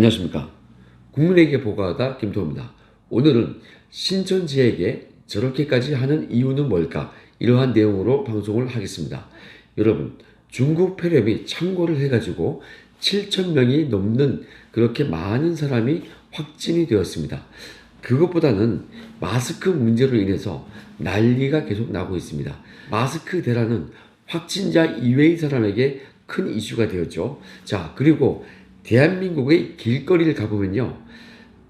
안녕하십니까. 국민에게 보고하다 김도호입니다. 오늘은 신천지에게 저렇게까지 하는 이유는 뭘까? 이러한 내용으로 방송을 하겠습니다. 여러분, 중국 폐렴이 창고를 해가지고 7천명이 넘는 그렇게 많은 사람이 확진이 되었습니다. 그것보다는 마스크 문제로 인해서 난리가 계속 나고 있습니다. 마스크 대란은 확진자 이외의 사람에게 큰 이슈가 되었죠. 자, 그리고 대한민국의 길거리를 가보면요.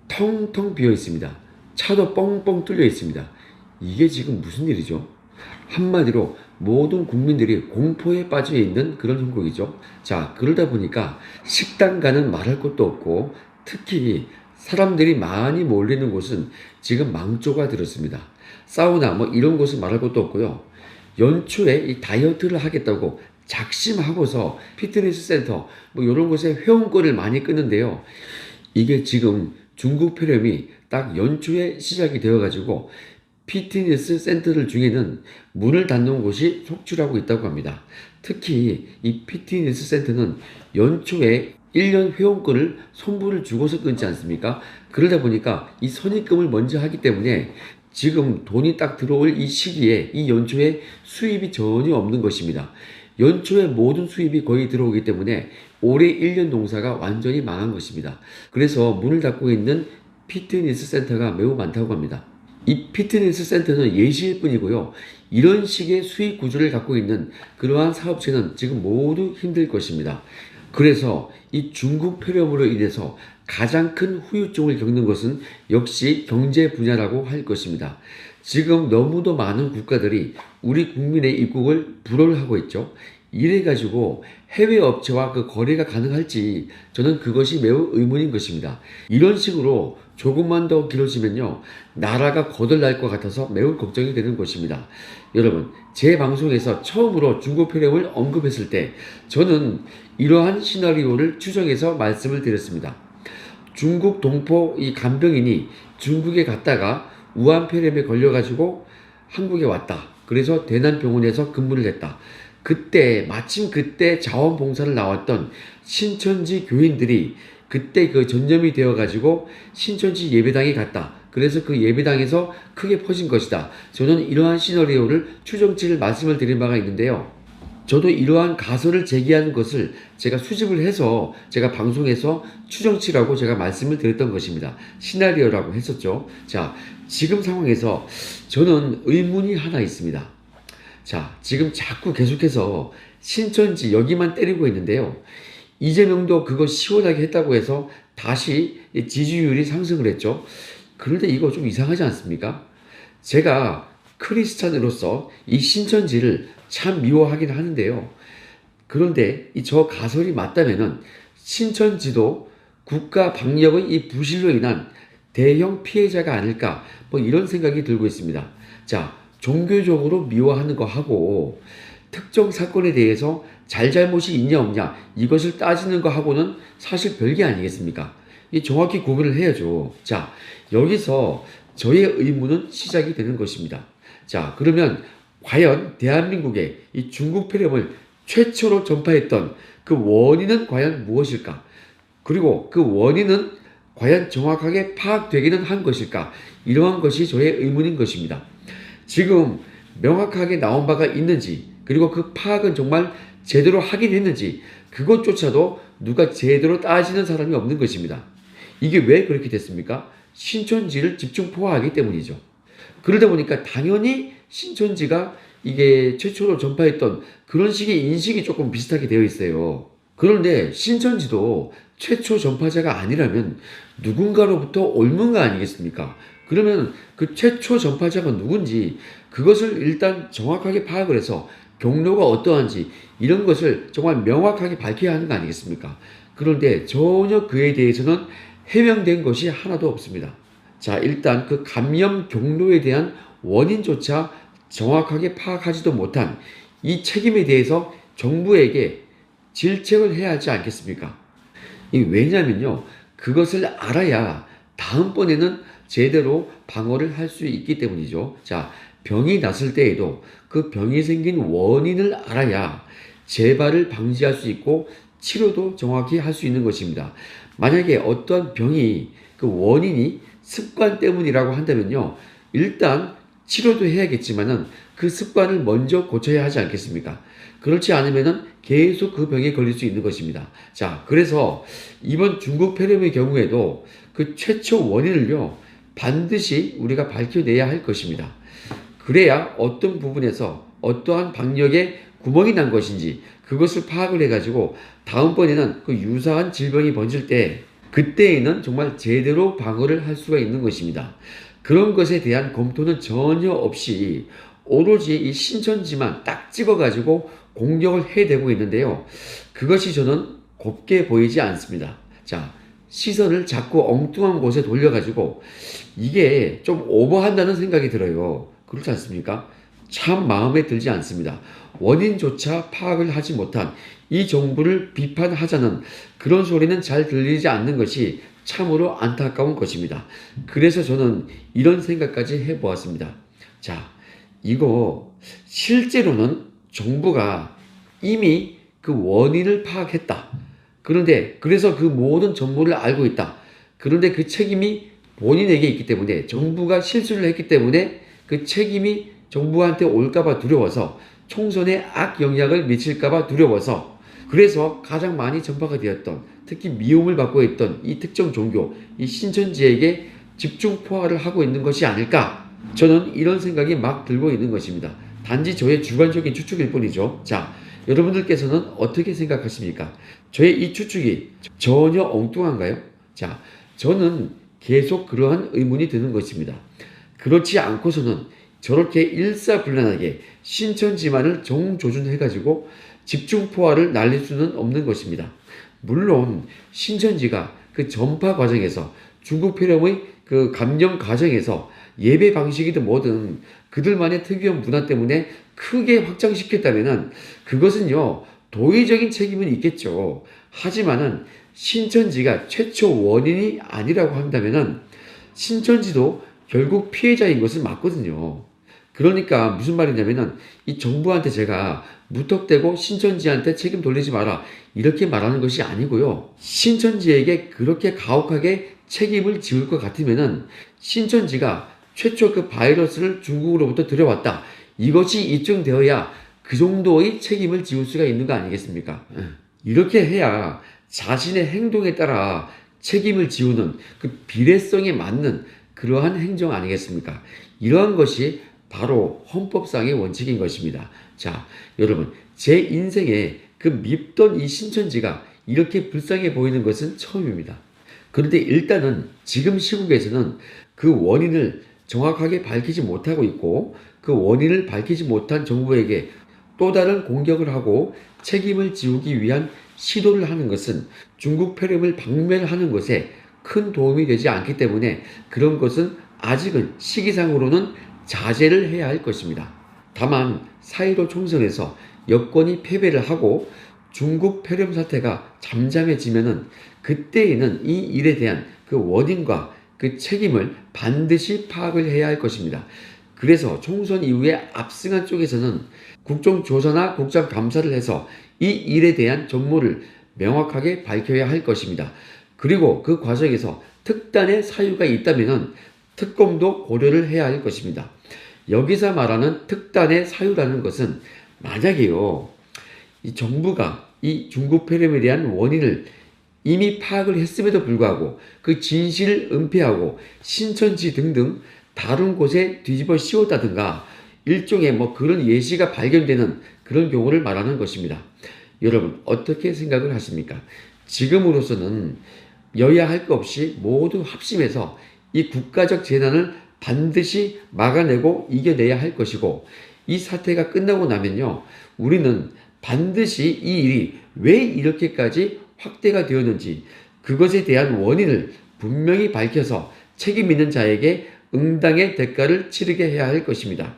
텅텅 비어 있습니다. 차도 뻥뻥 뚫려 있습니다. 이게 지금 무슨 일이죠? 한마디로 모든 국민들이 공포에 빠져 있는 그런 형국이죠. 자, 그러다 보니까 식당 가는 말할 것도 없고 특히 사람들이 많이 몰리는 곳은 지금 망조가 들었습니다. 사우나 뭐 이런 곳은 말할 것도 없고요. 연초에 이 다이어트를 하겠다고 작심하고서 피트니스 센터 뭐 이런 곳에 회원권을 많이 끊는데요. 이게 지금 중국 폐렴이 딱 연초에 시작이 되어가지고 피트니스 센터들 중에는 문을 닫는 곳이 속출하고 있다고 합니다. 특히 이 피트니스 센터는 연초에 1년 회원권을 손부를 주고서 끊지 않습니까? 그러다 보니까 이 선입금을 먼저 하기 때문에 지금 돈이 딱 들어올 이 시기에 이 연초에 수입이 전혀 없는 것입니다. 연초에 모든 수입이 거의 들어오기 때문에 올해 1년 농사가 완전히 망한 것입니다. 그래서 문을 닫고 있는 피트니스 센터가 매우 많다고 합니다. 이 피트니스 센터는 예시일 뿐이고요. 이런 식의 수익 구조를 갖고 있는 그러한 사업체는 지금 모두 힘들 것입니다. 그래서 이 중국 폐렴으로 인해서 가장 큰 후유증을 겪는 것은 역시 경제 분야라고 할 것입니다. 지금 너무도 많은 국가들이 우리 국민의 입국을 불허를 하고 있죠. 이래 가지고 해외 업체와 그 거래가 가능할지 저는 그것이 매우 의문인 것입니다. 이런 식으로 조금만 더 길어지면요. 나라가 거덜날 것 같아서 매우 걱정이 되는 것입니다. 여러분, 제 방송에서 처음으로 중국 폐렴을 언급했을 때 저는 이러한 시나리오를 추정해서 말씀을 드렸습니다. 중국 동포 이 간병인이 중국에 갔다가 우한 폐렴에 걸려가지고 한국에 왔다. 그래서 대난병원에서 근무를 했다. 그때 마침 그때 자원봉사를 나왔던 신천지 교인들이 그때 그 전염이 되어가지고 신천지 예배당에 갔다. 그래서 그 예배당에서 크게 퍼진 것이다. 저는 이러한 시나리오를 추정치를 말씀을 드린 바가 있는데요. 저도 이러한 가설을 제기하는 것을 제가 수집을 해서 제가 방송에서 추정치라고 제가 말씀을 드렸던 것입니다. 시나리오라고 했었죠. 자, 지금 상황에서 저는 의문이 하나 있습니다. 자, 지금 자꾸 계속해서 신천지 여기만 때리고 있는데요. 이재명도 그거 시원하게 했다고 해서 다시 지지율이 상승을 했죠. 그런데 이거 좀 이상하지 않습니까? 제가 크리스찬으로서 이 신천지를 참 미워하긴 하는데요. 그런데 이 저 가설이 맞다면은 신천지도 국가 방역의 이 부실로 인한 대형 피해자가 아닐까 뭐 이런 생각이 들고 있습니다. 자, 종교적으로 미워하는 거 하고 특정 사건에 대해서 잘잘못이 있냐 없냐 이것을 따지는 거 하고는 사실 별게 아니겠습니까? 이 정확히 구분을 해야죠. 자, 여기서 저의 의문은 시작이 되는 것입니다. 자, 그러면 과연 대한민국에 이 중국 폐렴을 최초로 전파했던 그 원인은 과연 무엇일까? 그리고 그 원인은 과연 정확하게 파악되기는 한 것일까? 이러한 것이 저의 의문인 것입니다. 지금 명확하게 나온 바가 있는지, 그리고 그 파악은 정말 제대로 하긴 했는지, 그것조차도 누가 제대로 따지는 사람이 없는 것입니다. 이게 왜 그렇게 됐습니까? 신천지를 집중 포화하기 때문이죠. 그러다 보니까 당연히 신천지가 이게 최초로 전파했던 그런 식의 인식이 조금 비슷하게 되어 있어요. 그런데 신천지도 최초 전파자가 아니라면 누군가로부터 옮은 거 아니겠습니까? 그러면 그 최초 전파자가 누군지 그것을 일단 정확하게 파악을 해서 경로가 어떠한지 이런 것을 정말 명확하게 밝혀야 하는 거 아니겠습니까? 그런데 전혀 그에 대해서는 해명된 것이 하나도 없습니다. 자, 일단 그 감염 경로에 대한 원인조차 정확하게 파악하지도 못한 이 책임에 대해서 정부에게 질책을 해야 하지 않겠습니까? 왜냐면요. 그것을 알아야 다음번에는 제대로 방어를 할 수 있기 때문이죠. 자, 병이 났을 때에도 그 병이 생긴 원인을 알아야 재발을 방지할 수 있고 치료도 정확히 할 수 있는 것입니다. 만약에 어떤 병이 그 원인이 습관 때문이라고 한다면요. 일단 치료도 해야겠지만은 그 습관을 먼저 고쳐야 하지 않겠습니까? 그렇지 않으면은 계속 그 병에 걸릴 수 있는 것입니다. 자, 그래서 이번 중국 폐렴의 경우에도 그 최초 원인을요, 반드시 우리가 밝혀내야 할 것입니다. 그래야 어떤 부분에서 어떠한 방역에 구멍이 난 것인지 그것을 파악을 해가지고 다음번에는 그 유사한 질병이 번질 때 그때에는 정말 제대로 방어를 할 수가 있는 것입니다. 그런 것에 대한 검토는 전혀 없이 오로지 이 신천지만 딱 찍어가지고 공격을 해대고 있는데요. 그것이 저는 곱게 보이지 않습니다. 자, 시선을 자꾸 엉뚱한 곳에 돌려가지고 이게 좀 오버한다는 생각이 들어요. 그렇지 않습니까? 참 마음에 들지 않습니다. 원인조차 파악을 하지 못한 이 정부를 비판하자는 그런 소리는 잘 들리지 않는 것이 참으로 안타까운 것입니다. 그래서 저는 이런 생각까지 해보았습니다. 자, 이거 실제로는 정부가 이미 그 원인을 파악했다. 그런데 그래서 그 모든 정보를 알고 있다. 그런데 그 책임이 본인에게 있기 때문에 정부가 실수를 했기 때문에 그 책임이 정부한테 올까봐 두려워서 총선에 악 영향을 미칠까봐 두려워서 그래서 가장 많이 전파가 되었던 특히 미움을 받고 있던 이 특정 종교 이 신천지에게 집중 포화를 하고 있는 것이 아닐까 저는 이런 생각이 막 들고 있는 것입니다. 단지 저의 주관적인 추측일 뿐이죠. 자, 여러분들께서는 어떻게 생각하십니까? 저의 이 추측이 전혀 엉뚱한가요? 자, 저는 계속 그러한 의문이 드는 것입니다. 그렇지 않고서는 저렇게 일사불란하게 신천지만을 정조준해가지고 집중포화를 날릴 수는 없는 것입니다. 물론 신천지가 그 전파 과정에서 중국 폐렴의 그 감염 과정에서 예배 방식이든 뭐든 그들만의 특유한 문화 때문에 크게 확장시켰다면은 그것은요 도의적인 책임은 있겠죠. 하지만은 신천지가 최초 원인이 아니라고 한다면은 신천지도 결국 피해자인 것은 맞거든요. 그러니까 무슨 말이냐면은 이 정부한테 제가 무턱대고 신천지한테 책임 돌리지 마라 이렇게 말하는 것이 아니고요. 신천지에게 그렇게 가혹하게 책임을 지을 것 같으면은 신천지가 최초 그 바이러스를 중국으로부터 들여왔다. 이것이 입증되어야 그 정도의 책임을 지울 수가 있는 거 아니겠습니까? 이렇게 해야 자신의 행동에 따라 책임을 지우는 그 비례성에 맞는 그러한 행정 아니겠습니까? 이러한 것이 바로 헌법상의 원칙인 것입니다. 자, 여러분, 제 인생에 그 밉던 이 신천지가 이렇게 불쌍해 보이는 것은 처음입니다. 그런데 일단은 지금 시국에서는 그 원인을 정확하게 밝히지 못하고 있고 그 원인을 밝히지 못한 정부에게 또 다른 공격을 하고 책임을 지우기 위한 시도를 하는 것은 중국 폐렴을 박멸하는 것에 큰 도움이 되지 않기 때문에 그런 것은 아직은 시기상으로는 자제를 해야 할 것입니다. 다만 사이로 총선에서 여권이 패배를 하고 중국 폐렴 사태가 잠잠해지면은 그때에는 이 일에 대한 그 원인과 그 책임을 반드시 파악을 해야 할 것입니다. 그래서 총선 이후에 압승한 쪽에서는 국정조사나 국정감사를 해서 이 일에 대한 전모를 명확하게 밝혀야 할 것입니다. 그리고 그 과정에서 특단의 사유가 있다면 특검도 고려를 해야 할 것입니다. 여기서 말하는 특단의 사유라는 것은 만약에요, 이 정부가 이 중국 폐렴에 대한 원인을 이미 파악을 했음에도 불구하고 그 진실을 은폐하고 신천지 등등 다른 곳에 뒤집어 씌웠다든가 일종의 뭐 그런 예시가 발견되는 그런 경우를 말하는 것입니다. 여러분 어떻게 생각을 하십니까? 지금으로서는 여야 할 것 없이 모두 합심해서 이 국가적 재난을 반드시 막아내고 이겨내야 할 것이고 이 사태가 끝나고 나면요 우리는 반드시 이 일이 왜 이렇게까지 확대가 되었는지 그것에 대한 원인을 분명히 밝혀서 책임 있는 자에게 응당의 대가를 치르게 해야 할 것입니다.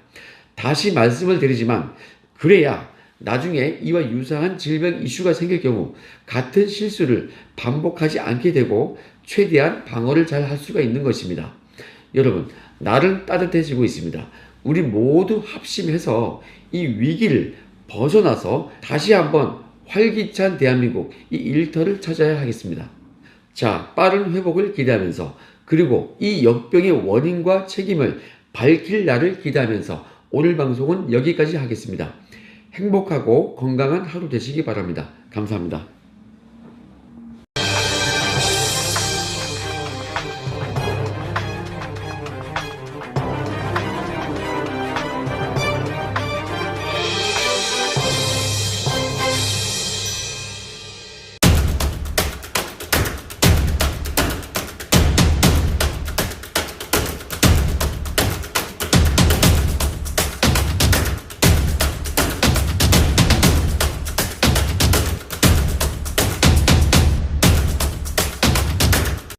다시 말씀을 드리지만 그래야 나중에 이와 유사한 질병 이슈가 생길 경우 같은 실수를 반복하지 않게 되고 최대한 방어를 잘 할 수가 있는 것입니다. 여러분, 날은 따뜻해지고 있습니다. 우리 모두 합심해서 이 위기를 벗어나서 다시 한번 활기찬 대한민국 이 일터를 찾아야 하겠습니다. 자, 빠른 회복을 기대하면서 그리고 이 역병의 원인과 책임을 밝힐 날을 기대하면서 오늘 방송은 여기까지 하겠습니다. 행복하고 건강한 하루 되시기 바랍니다. 감사합니다.